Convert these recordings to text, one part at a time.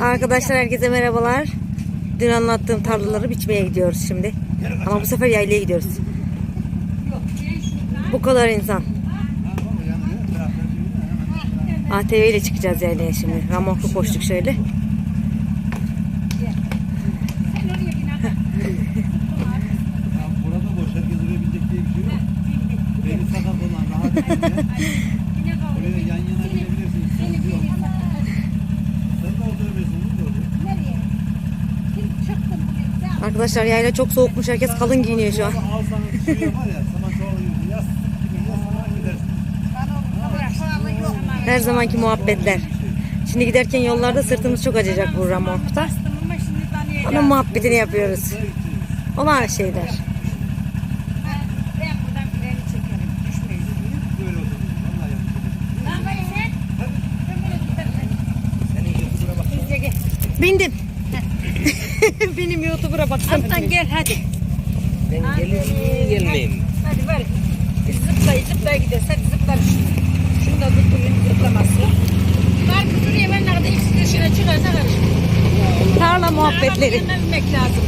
Arkadaşlar herkese merhabalar. Dün anlattığım tarlaları biçmeye gidiyoruz şimdi. Ama bu sefer yaylaya gidiyoruz. Bu kadar insan. ATV ile çıkacağız yaylaya şimdi. Ramoklu koştuk şöyle. Ya burada boş. Herkes oraya binecek diye bir şey yok. Beni sakat olan rahat edince oraya yan yana binebilirsiniz. Sıkıntı yok. Sen de oturabilirsin. Bunu da oraya. Arkadaşlar yayla çok soğukmuş. Herkes kalın giyiniyor şu an. Gidersin. Her zamanki muhabbetler. Şimdi giderken yollarda sırtımız çok acıyacak bu Ramok'ta. Ama muhabbetini yapıyoruz. Olan şeyler. Bindim. Benim YouTuber'a baksana. Alttan gel hadi. Ben geliyorum gelmeyeyim. Hadi var. Biz zıplaya gideriz. Hadi zıplar şunu. Şunu da tutturun zıplaması. Var duruyor ben nerede ikisi dışına çıkarsa karışmıyor. Tarla muhabbetleri. Gelmemek lazım.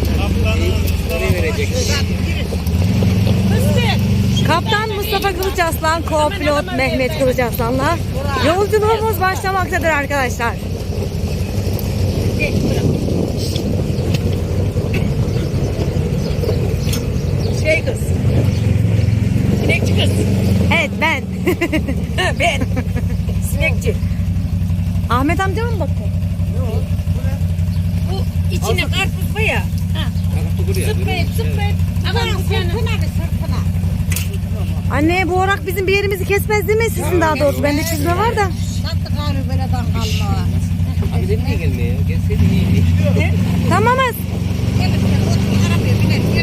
Oraya verecek. Kaptan Mustafa Kılıçaslan, co-pilot Mehmet Kılıçaslan'la yolculuğumuz başlamaktadır arkadaşlar. Şey kız. Sinekçi kız. Evet ben. ben. Sinekçi. Ahmet amca mı bakıyor? Bu içine karpuz var ya. Bir sırtına. Anne bu orak bizim bir yerimizi kesmez değil mi sizin daha doğrusu? Bende çizme var da. Tatlı karı böyle kalma. Abi sen niye gelmiyor? Gelseydin iyiydi. Tamamız. Evet,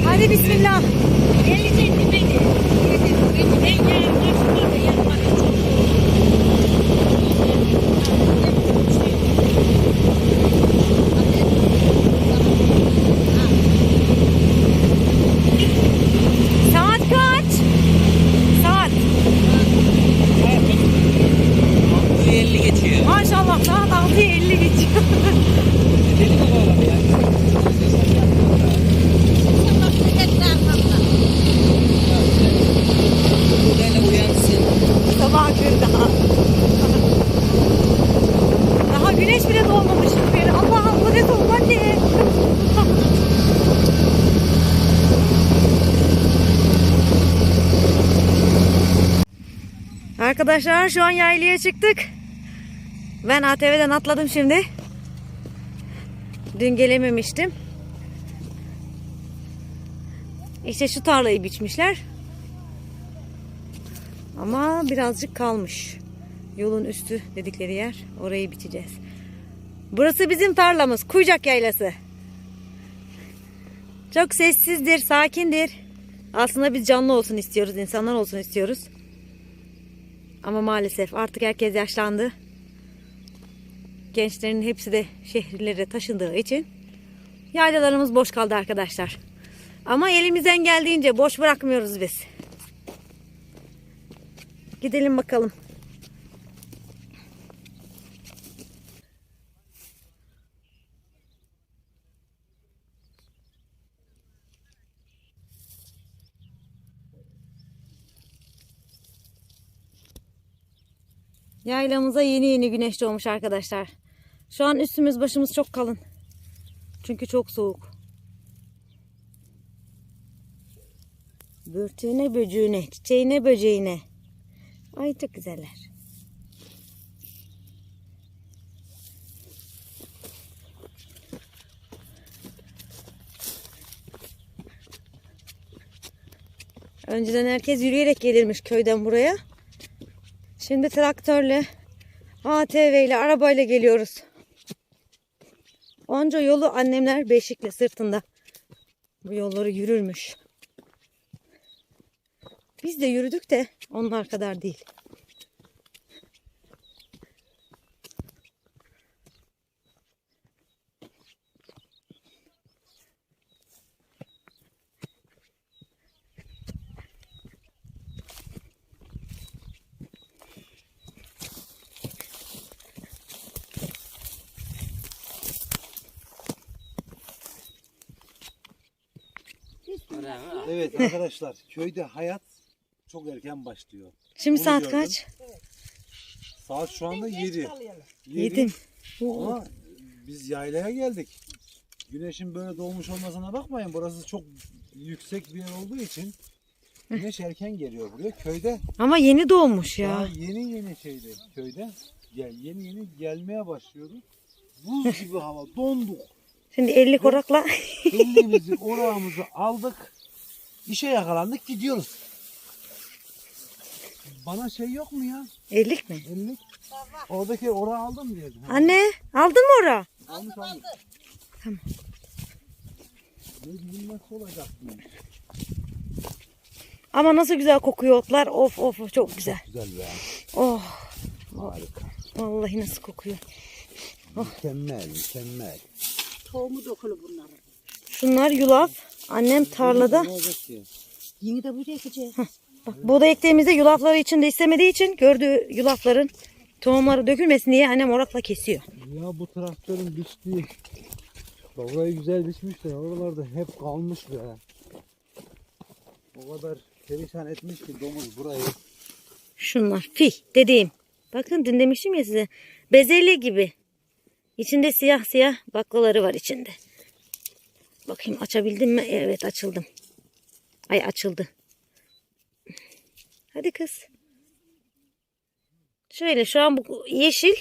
Hadi bismillah. Gelecek gidecek. Ben yarın karşıma da yanıma Saat kaç? Saat. 50 geçiyor. Maşallah saat 6'ya 50 geçiyor. Deli bu Sabah kır daha. Daha güneş bile doğmamış. Yani Allah'ım bu ne anne. Arkadaşlar şu an yaylaya çıktık. Ben ATV'den atladım şimdi. Dün gelememiştim. İşte şu tarlayı biçmişler. Ama birazcık kalmış. Yolun üstü dedikleri yer. Orayı biçeceğiz. Burası bizim tarlamız. Kuyucak Yaylası. Çok sessizdir, sakindir. Aslında biz canlı olsun istiyoruz, insanlar olsun istiyoruz. Ama maalesef artık herkes yaşlandı. Gençlerin hepsi de şehirlere taşındığı için yaylalarımız boş kaldı arkadaşlar. Ama elimizden geldiğince boş bırakmıyoruz biz. Gidelim bakalım. Yaylamıza yeni yeni güneş doğmuş arkadaşlar. Şu an üstümüz başımız çok kalın. Çünkü çok soğuk. Börtüğüne böcüğüne, çiçeğine böceğine. Ay çok güzeller. Önceden herkes yürüyerek gelirmiş köyden buraya. Şimdi traktörle, ATV ile, arabayla geliyoruz. Onca yolu annemler beşikle sırtında bu yolları yürürmüş. Biz de yürüdük de onlar kadar değil. Evet arkadaşlar köyde hayat çok erken başlıyor. Şimdi Bunu saat gördüm. kaç? Saat şu anda 7. Yedi. Ama biz yaylaya geldik. Güneşin böyle doğmuş olmasına bakmayın. Burası çok yüksek bir yer olduğu için güneş erken geliyor buraya. Köyde Ama yeni doğmuş daha ya. yeni yeni şeydi köyde. Ya yeni yeni gelmeye başlıyordu. Buz gibi hava. Donduk. Şimdi 50 korakla Elimizi, orağımızı aldık. İşe yakalandık gidiyoruz. Bana şey yok mu ya? 50 mi? Ellik. Oradaki orağı aldım mı diyordum. Anne aldın mı ora? Almış almış. Tamam. Ne bileyim nasıl olacak bu? Ama nasıl güzel kokuyor otlar. Of of of, çok güzel. Güzel be. Oh Harika. vallahi nasıl kokuyor. Mükemmel, mükemmel. Tohumu dokulu bunların. Şunlar yulaf. Annem tarlada. Ne olacak ki? Yeni de buraya gideceğiz. Bak buğday ektiğimizde yulafları içinde istemediği için gördüğü yulafların tohumları dökülmesin diye annem orakla kesiyor. Ya bu traktörün biçtiği. Burayı güzel biçmişler. Oralarda hep kalmış be. O kadar perişan etmiş ki domuz burayı. Şunlar fi dediğim. Bakın dün demiştim ya size. Bezelye gibi. İçinde siyah siyah baklaları var içinde. Bakayım açabildim mi? Evet açıldım. Ay açıldı. Hadi kız. Şöyle şu an bu yeşil.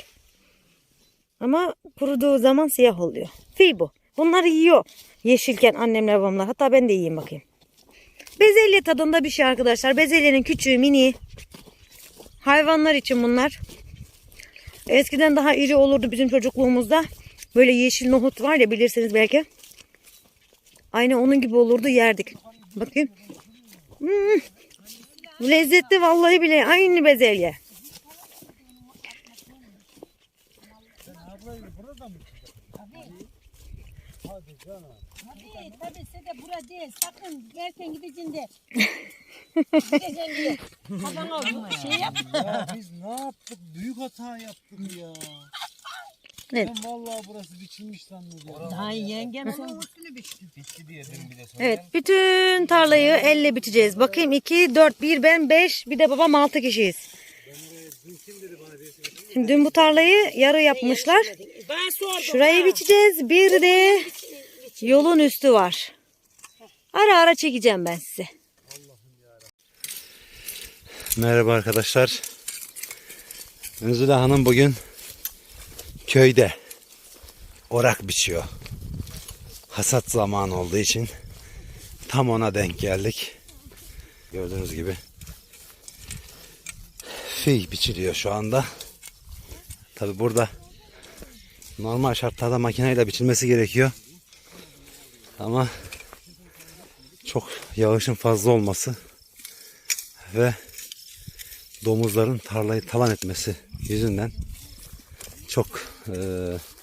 Ama kuruduğu zaman siyah oluyor. Fi bu. Bunları yiyor. Yeşilken annemler babamlar. Hatta ben de yiyeyim bakayım. Bezelye tadında bir şey arkadaşlar. Bezelyenin küçüğü mini. Hayvanlar için bunlar. Eskiden daha iri olurdu bizim çocukluğumuzda. Böyle yeşil nohut var ya bilirsiniz belki. Aynı onun gibi olurdu yerdik. Bakayım. Hmm. Lezzetli vallahi bile aynı bezelye. Tabii tabii size de bura değil. Sakın erken gideceksin de. Gideceksin diye. Kafana şey yap. Ya biz ne yaptık? Büyük hata yaptık ya. Evet. Ben vallahi burası biçilmiş zannediyorum. Daha yengem sen Bitti diye dün bir de sonra. Evet bütün tarlayı elle biteceğiz. Bakayım 2, 4, 1 ben 5 bir de babam 6 kişiyiz. Şimdi dün bu tarlayı yarı yapmışlar. Şurayı biçeceğiz. Bir de yolun üstü var. Ara ara çekeceğim ben size. Merhaba arkadaşlar. Özüle Hanım bugün köyde orak biçiyor. Hasat zamanı olduğu için tam ona denk geldik. Gördüğünüz gibi fiy biçiliyor şu anda. Tabi burada normal şartlarda makineyle biçilmesi gerekiyor. Ama çok yağışın fazla olması ve domuzların tarlayı talan etmesi yüzünden çok e,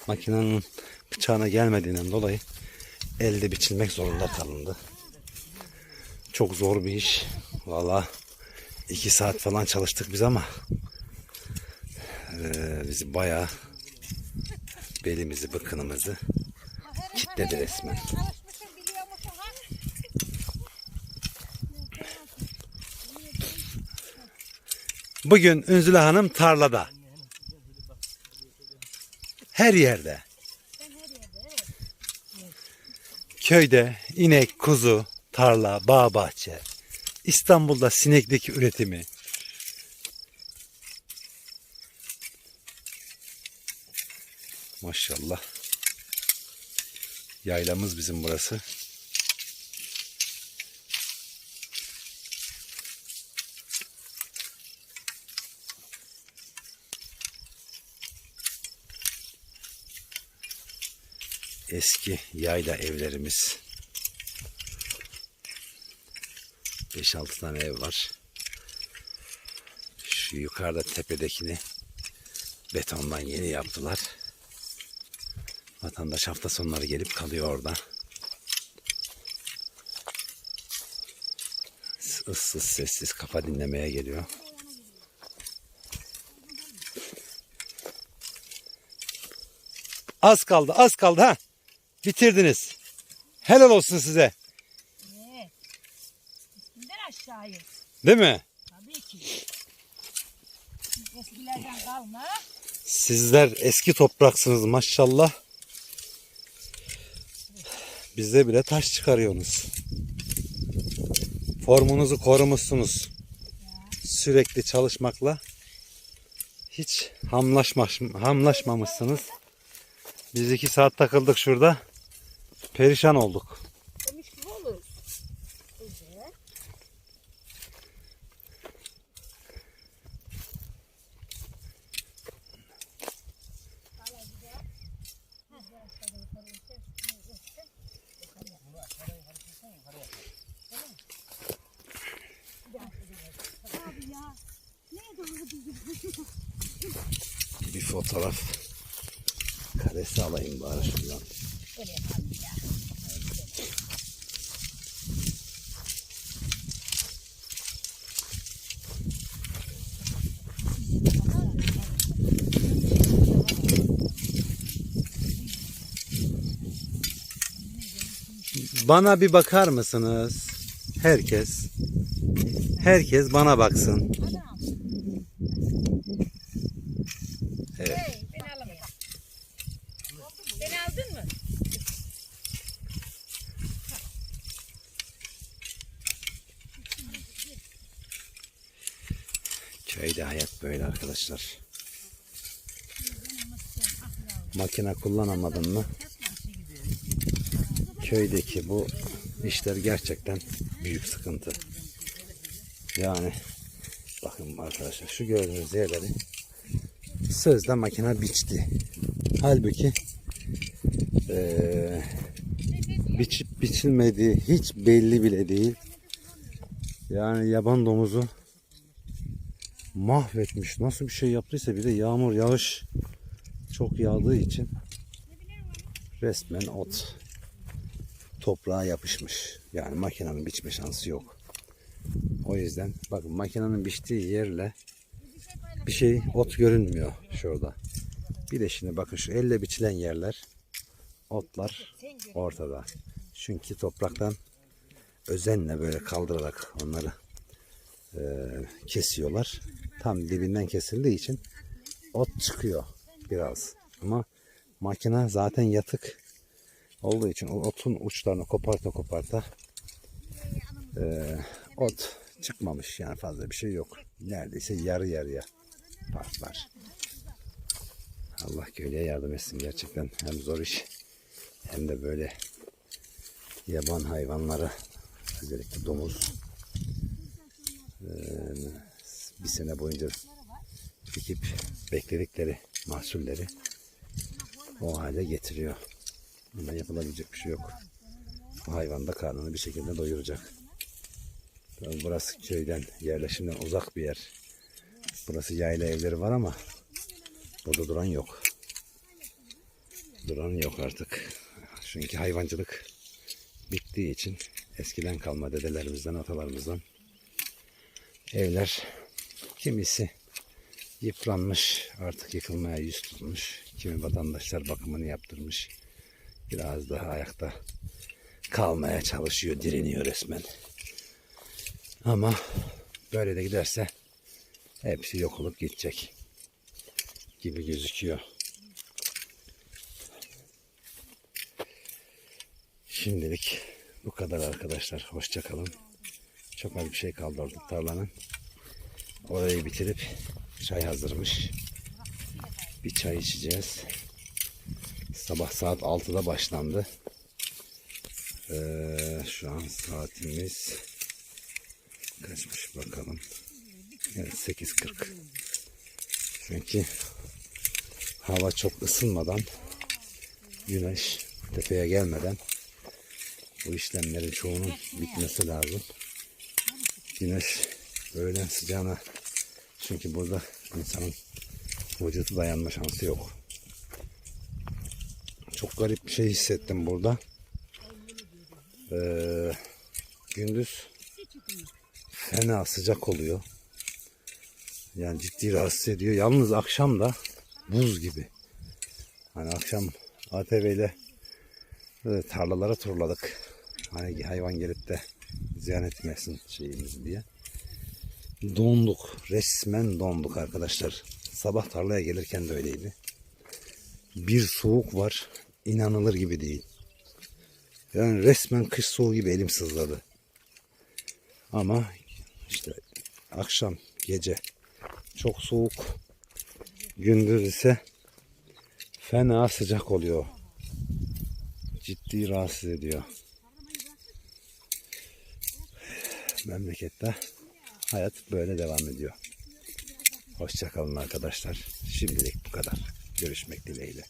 makinenin bıçağına gelmediğinden dolayı elde biçilmek zorunda kalındı. Çok zor bir iş. Valla iki saat falan çalıştık biz ama e, bizi bayağı belimizi bıkınımızı kitledi resmen. Bugün Ünzüle Hanım tarlada. Her yerde. Köyde inek, kuzu, tarla, bağ, bahçe. İstanbul'da sinekteki üretimi. Maşallah. Yaylamız bizim burası. Eski yayla evlerimiz. 5-6 tane ev var. Şu yukarıda tepedekini betondan yeni yaptılar. Vatandaş hafta sonları gelip kalıyor orada. Issız sessiz kafa dinlemeye geliyor. Az kaldı, az kaldı ha. Bitirdiniz. Helal olsun size. Hayır. Değil mi? Tabii ki. Eskilerden kalma. Sizler eski topraksınız maşallah. Bizde bile taş çıkarıyorsunuz. Formunuzu korumuşsunuz. Sürekli çalışmakla hiç hamlaşmaş, hamlaşmamışsınız. Biz iki saat takıldık şurada. Perişan olduk. Demiş gibi olur. Güzel. Bir fotoğraf karesi alayım bari şuradan. Bana bir bakar mısınız? Herkes. Herkes bana baksın. Evet. Köyde hayat böyle arkadaşlar. Makine kullanamadın mı? Köydeki bu işler gerçekten büyük sıkıntı. Yani bakın arkadaşlar şu gördüğünüz yerleri sözde makine biçti. Halbuki eee biçip biçilmediği hiç belli bile değil. Yani yaban domuzu mahvetmiş. Nasıl bir şey yaptıysa bir de yağmur yağış çok yağdığı için resmen ot toprağa yapışmış. Yani makinenin biçme şansı yok. O yüzden bakın makinenin biçtiği yerle bir şey ot görünmüyor şurada. Bir de şimdi bakın şu elle biçilen yerler otlar ortada. Çünkü topraktan özenle böyle kaldırarak onları e, kesiyorlar. Tam dibinden kesildiği için ot çıkıyor biraz. Ama makine zaten yatık olduğu için o otun uçlarını koparta koparta e, ot çıkmamış. Yani fazla bir şey yok. Neredeyse yarı yarıya var. Allah köylüye yardım etsin gerçekten. Hem zor iş hem de böyle yaban hayvanları özellikle domuz bir sene boyunca dikip bekledikleri mahsulleri o hale getiriyor. Ama yapılabilecek bir şey yok. Bu hayvan da karnını bir şekilde doyuracak. Burası köyden, yerleşimden uzak bir yer. Burası yayla evleri var ama burada duran yok. Duran yok artık. Çünkü hayvancılık bittiği için eskiden kalma dedelerimizden, atalarımızdan evler kimisi yıpranmış, artık yıkılmaya yüz tutmuş. Kimi vatandaşlar bakımını yaptırmış. Biraz daha ayakta kalmaya çalışıyor, direniyor resmen. Ama böyle de giderse hepsi yok olup gidecek gibi gözüküyor. Şimdilik bu kadar arkadaşlar. Hoşça kalın. Çok az bir şey kaldı orada tarlanın. Orayı bitirip çay hazırmış. Bir çay içeceğiz. Sabah saat 6'da başlandı. Ee, şu an saatimiz kaçmış bakalım. Evet 8.40. Çünkü hava çok ısınmadan güneş tepeye gelmeden bu işlemlerin çoğunun bitmesi lazım. Güneş öğlen sıcağına çünkü burada insanın vücudu dayanma şansı yok. Çok garip bir şey hissettim burada. Ee, gündüz fena sıcak oluyor. Yani ciddi rahatsız ediyor. Yalnız akşam da buz gibi. Hani akşam ATV ile e, tarlalara turladık. Hani hayvan gelip de ziyan etmesin şeyimiz diye. Donduk. Resmen donduk arkadaşlar. Sabah tarlaya gelirken de öyleydi. Bir soğuk var. İnanılır gibi değil. Yani resmen kış soğuğu gibi elim sızladı. Ama işte akşam, gece çok soğuk. Gündüz ise fena sıcak oluyor. Ciddi rahatsız ediyor. Memlekette hayat böyle devam ediyor. Hoşçakalın arkadaşlar. Şimdilik bu kadar. Görüşmek dileğiyle.